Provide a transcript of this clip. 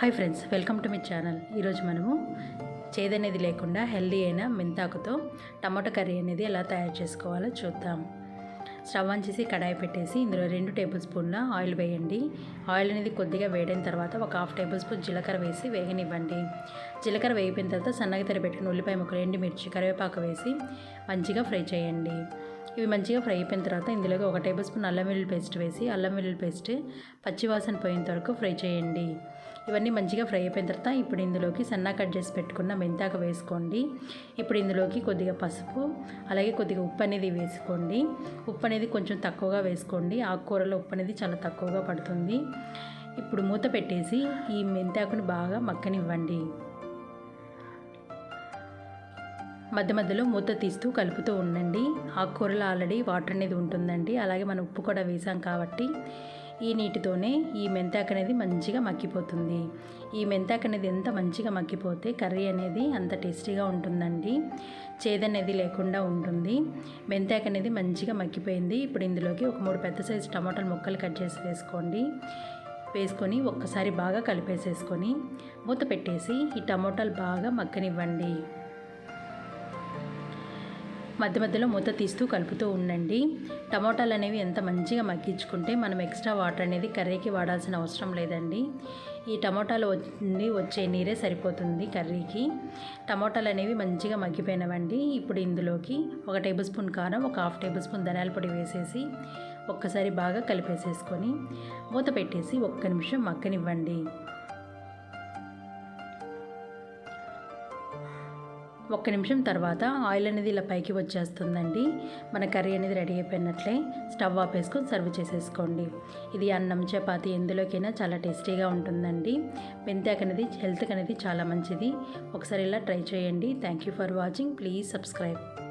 Hi friends welcome to మీ channel. ఈరోజు మనము చేదనేది లేకుండా హెల్దీ అయిన మెంతాకుతో టమాటో కర్రీ అనేది ఎలా తయారు చేసుకోవాలో చూద్దాం. స్టవ్ ఆన్ చేసి కడాయి పెట్టేసి ఇందులో రెండు టేబుల్ స్పూన్ల ఆయిల్ వేయండి. ఆయిల్ అనేది కొద్దిగా వేడైన తర్వాత ఒక హాఫ్ టేబుల్ స్పూన్ జీలకర్ర వేసి వేగనివ్వండి. జీలకర్ర వేగిపోయిన తర్వాత సన్నగా తరిపెట్టుకుని ఉల్లిపాయ ముక్కలు ఎండుమిర్చి కరివేపాకు వేసి మంచిగా ఫ్రై చేయండి. ఇవి మంచిగా ఫ్రై అయిపోయిన తర్వాత ఇందులోకి ఒక టేబుల్ స్పూన్ అల్లం వెల్లుల్లి పేస్ట్ వేసి అల్లం వెల్లుల్లి పేస్ట్ పచ్చివాసన పోయేంత వరకు ఫ్రై చేయండి. ఇవన్నీ మంచిగా ఫ్రై అయిపోయిన తర్వాత ఇప్పుడు ఇందులోకి సన్నా కట్ చేసి పెట్టుకున్న మెంతాకు వేసుకోండి. ఇప్పుడు ఇందులోకి కొద్దిగా పసుపు అలాగే కొద్దిగా ఉప్పు అనేది వేసుకోండి. ఉప్పు అనేది కొంచెం తక్కువగా వేసుకోండి. ఆకుకూరలో ఉప్పు అనేది చాలా తక్కువగా పడుతుంది. ఇప్పుడు మూత పెట్టేసి ఈ మెంతాకుని బాగా మక్కనివ్వండి. మధ్య మధ్యలో మూత తీస్తూ కలుపుతూ ఉండండి. ఆకుకూరలో ఆల్రెడీ వాటర్ అనేది ఉంటుందండి. అలాగే మనం ఉప్పు కూడా వేసాం కాబట్టి ఈ నీటితోనే ఈ మెంతాకు అనేది మంచిగా మక్కిపోతుంది ఈ మెంతాకు అనేది ఎంత మంచిగా మక్కిపోతే కర్రీ అనేది అంత టేస్టీగా ఉంటుందండి. చేదనేది లేకుండా ఉంటుంది. మెంతాకు అనేది మంచిగా మక్కిపోయింది ఇప్పుడు ఇందులోకి ఒక మూడు పెద్ద సైజు టమాటాలు ముక్కలు కట్ చేసి వేసుకోండి. వేసుకొని ఒక్కసారి బాగా కలిపేసేసుకొని మూత పెట్టేసి ఈ టమాటాలు బాగా మక్కనివ్వండి మధ్య మధ్యలో మూత తీస్తూ కలుపుతూ ఉండండి. టమోటాలు అనేవి ఎంత మంచిగా మగ్గించుకుంటే మనం ఎక్స్ట్రా వాటర్ అనేది కర్రీకి వాడాల్సిన అవసరం లేదండి. ఈ టమోటాలు నుండి వచ్చే నీరే సరిపోతుంది కర్రీకి. టమోటాలు అనేవి మంచిగా మగ్గిపోయినవండి. ఇప్పుడు ఇందులోకి ఒక టేబుల్ స్పూన్ కారం ఒక హాఫ్ టేబుల్ స్పూన్ ధనియాల పొడి వేసేసి ఒక్కసారి బాగా కలిపేసేసుకొని మూత పెట్టేసి ఒక్క నిమిషం మక్కనివ్వండి ఒక్క నిమిషం తర్వాత ఆయిల్ అనేది ఇలా పైకి వచ్చేస్తుందండి. మన కర్రీ అనేది రెడీ అయిపోయినట్లే స్టవ్ ఆపేసుకొని సర్వ్ చేసేసుకోండి. ఇది అన్నం చపాతి ఎందులోకైనా చాలా టేస్టీగా ఉంటుందండి. మెంతాక్ అనేది హెల్త్కి అనేది చాలా మంచిది. ఒకసారి ఇలా ట్రై చేయండి. Thank you for watching please subscribe